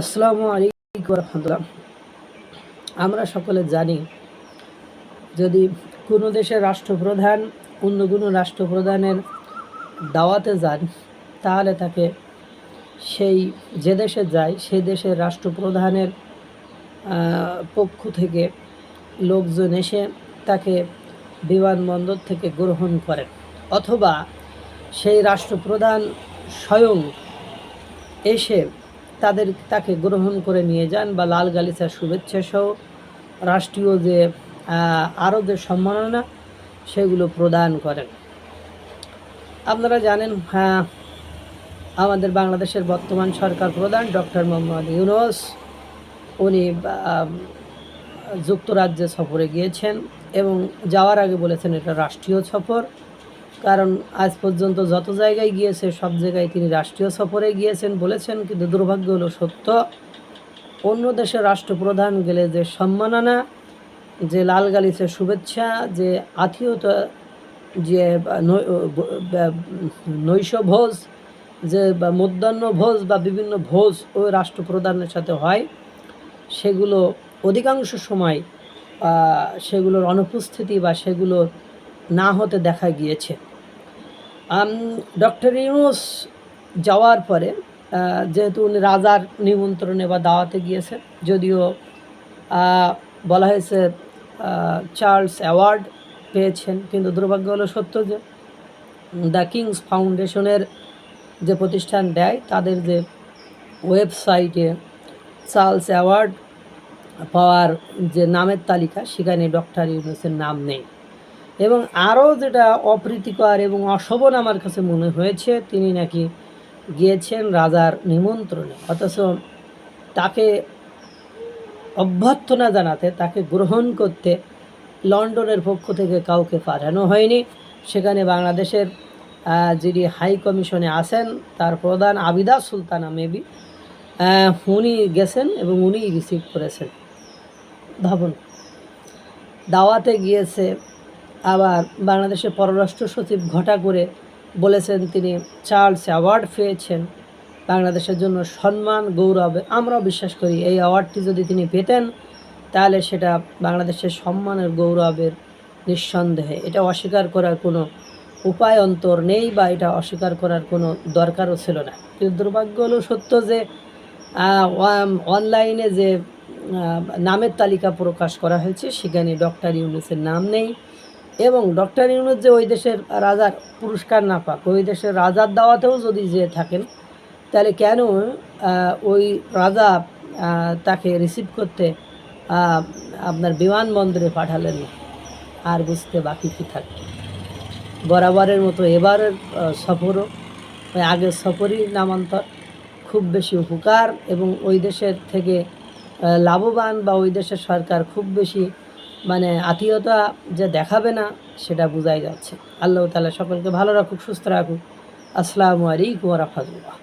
আসসালামু আলাইকুম রহমতুল্লাহ আমরা সকলে জানি, যদি কোনো দেশের রাষ্ট্রপ্রধান অন্য কোনো রাষ্ট্রপ্রধানের দাওয়াতে যান, তাহলে তাকে সেই যে দেশে যায় সেই দেশের রাষ্ট্রপ্রধানের পক্ষ থেকে লোকজন এসে তাকে বিমানবন্দর থেকে গ্রহণ করেন। অথবা সেই রাষ্ট্রপ্রধান স্বয়ং এসে তাদের তাকে গ্রহণ করে নিয়ে যান বা লাল গালিচার শুভেচ্ছা সহ রাষ্ট্রীয় যে আরও যে সম্মাননা সেগুলো প্রদান করেন। আপনারা জানেন হ্যাঁ আমাদের বাংলাদেশের বর্তমান সরকার প্রধান ডক্টর মোহাম্মদ ইউনুস, উনি যুক্তরাজ্যে সফরে গিয়েছেন এবং যাওয়ার আগে বলেছেন এটা রাষ্ট্রীয় সফর। কারণ আজ পর্যন্ত যত জায়গায় গিয়েছে, সব জায়গায় তিনি রাষ্ট্রীয় সফরে গিয়েছেন বলেছেন, কিন্তু দুর্ভাগ্য হলো সত্য। অন্য দেশের রাষ্ট্রপ্রধান গেলে যে সম্মাননা, যে লাল গালিচের শুভেচ্ছা, যে আত্মীয়তা, যে বা নৈ- ব- নৈশ ভোজ, যে মধ্যাহ্ন ভোজ বা বিভিন্ন ভোজ ওই রাষ্ট্রপ্রধানের সাথে হয়, সেগুলো অধিকাংশ সময় সেগুলোর অনুপস্থিতি বা সেগুলো না হতে দেখা গিয়েছে। ডক্টর ইউনুস যাওয়ার পরে যেহেতু উনি রাজার নিমন্ত্রণে বা দাওয়াতে গিয়েছে যদিও বলা হয়েছে চার্লস অ্যাওয়ার্ড পেয়েছেন, কিন্তু দুর্ভাগ্য হলো সত্য যে, দ্য কিংস ফাউন্ডেশনের যে প্রতিষ্ঠান দেয়, তাদের যে ওয়েবসাইটে চার্লস অ্যাওয়ার্ড পাওয়ার যে নামের তালিকা, সেখানে ডক্টর ইউনুসের নাম নেই। এবং আরও যেটা অপ্রীতিকর এবং অশোভন আমার কাছে মনে হয়েছে, তিনি নাকি গিয়েছেন রাজার নিমন্ত্রণে। অথচ তাকে অভ্যর্থনা জানাতে, তাকে গ্রহণ করতে লন্ডনের পক্ষ থেকে কাউকে পাঠানো হয়নি। সেখানে বাংলাদেশের যিনি হাই কমিশনে আছেন, তার প্রধান আবিদা সুলতানা মেবি উনি গেছেন এবং উনি রিসিভ করেছেন। ভাবুন দাওয়াতে গিয়েছে আবার বাংলাদেশের পররাষ্ট্র সচিব ঘটা করে বলেছেন তিনি চার্লস অ্যাওয়ার্ড পেয়েছেন। বাংলাদেশের জন্য সম্মান, গৌরব, আমরাও বিশ্বাস করি এই অ্যাওয়ার্ডটি যদি তিনি পেতেন, তাহলে সেটা বাংলাদেশের সম্মানের, গৌরবের নিঃসন্দেহে। এটা অস্বীকার করার কোনো উপায়, অন্তর নেই বা এটা অস্বীকার করার কোনো দরকারও ছিল না। কিন্তু দুর্ভাগ্য হলো সত্য যে অনলাইনে যে নামের তালিকা প্রকাশ করা হয়েছে, সেখানে ডক্টর ইউনুসের নাম নেই। এবং ডক্টর ইউনুস যে ওই দেশের রাজার পুরস্কার না পাক, ওই দেশের রাজার দাওয়াতেও যদি যে থাকেন, তাহলে কেন ওই রাজা তাকে রিসিভ করতে আপনার বিমানবন্দরে পাঠালেন না? আর বুঝতে বাকি কী থাকবে? বরাবরের মতো এবারের সফরও ওই আগের সফরই নামান্তর, খুব বেশি উপকার এবং ওই দেশের থেকে লাভবান বা ওই দেশের সরকার খুব বেশি মানে আত্মীয়তা যে দেখাবে না, সেটা বোঝাই যাচ্ছে। আল্লাহ তালা সকলকে ভালো রাখুক, সুস্থ রাখুক। আসসালামু আলাইকুম রহমতুল্লাহ।